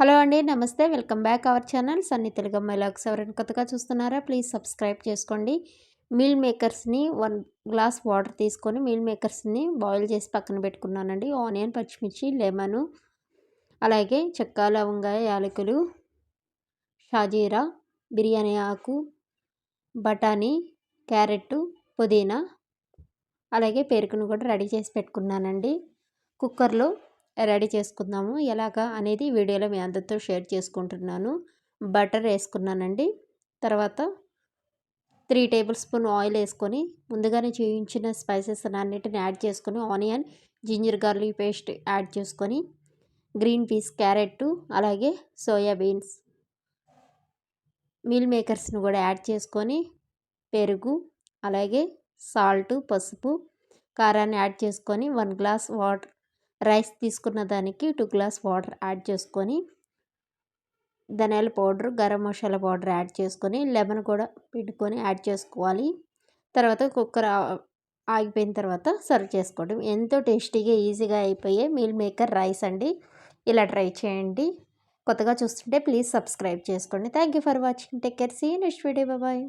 Hello అండి నమస్తే. Welcome back our channel Sunny Telugu my vlogs ఎవరైనా కొత్తగా చూస్తున్నారా ప్లీజ్ సబ్స్క్రైబ్ చేసుకోండి. మీల్ మేకర్స్ని వన్ గ్లాస్ వాటర్ తీసుకొని మీల్ మేకర్స్ని బాయిల్ చేసి పక్కన పెట్టుకున్నానండి. ఆనియన్ పచ్చిమిర్చి లెమను అలాగే చెక్క లవంగా యాలకులు షాజీరా బిర్యానీ ఆకు బఠానీ క్యారెట్ పుదీనా అలాగే పెరుగును కూడా రెడీ చేసి పెట్టుకున్నానండి. కుక్కర్లో రెడీ చేసుకుందాము. ఎలాగా అనేది వీడియోలో మీ అందరితో షేర్ చేసుకుంటున్నాను. బటర్ వేసుకున్నానండి. తర్వాత త్రీ టేబుల్ స్పూన్ ఆయిల్ వేసుకొని ముందుగానే చూపించిన స్పైసెస్ అన్నిటిని యాడ్ చేసుకొని onion ginger garlic paste add చేసుకొని గ్రీన్ పీస్ క్యారెట్ అలాగే సోయా బీన్స్ మీల్ మేకర్స్ని కూడా యాడ్ చేసుకొని పెరుగు అలాగే సాల్ట్ పసుపు కారాన్ని యాడ్ చేసుకొని వన్ గ్లాస్ వాటర్ రైస్ తీసుకున్న దానికి టూ గ్లాస్ వాటర్ యాడ్ చేసుకొని ధనియాల powder garam masala powder add చేసుకొని లెమన్ కూడా పిండుకొని యాడ్ చేసుకోవాలి. తర్వాత కుక్కర్ ఆగిపోయిన తర్వాత సర్వ్ చేసుకోవడం. ఎంతో టేస్టీగా ఈజీగా అయిపోయే మీల్ మేకర్ రైస్ అండి. ఇలా ట్రై చేయండి. కొత్తగా చూస్తుంటే ప్లీజ్ సబ్స్క్రైబ్ చేసుకోండి. Thank you for watching. Take care. See next video. Bye.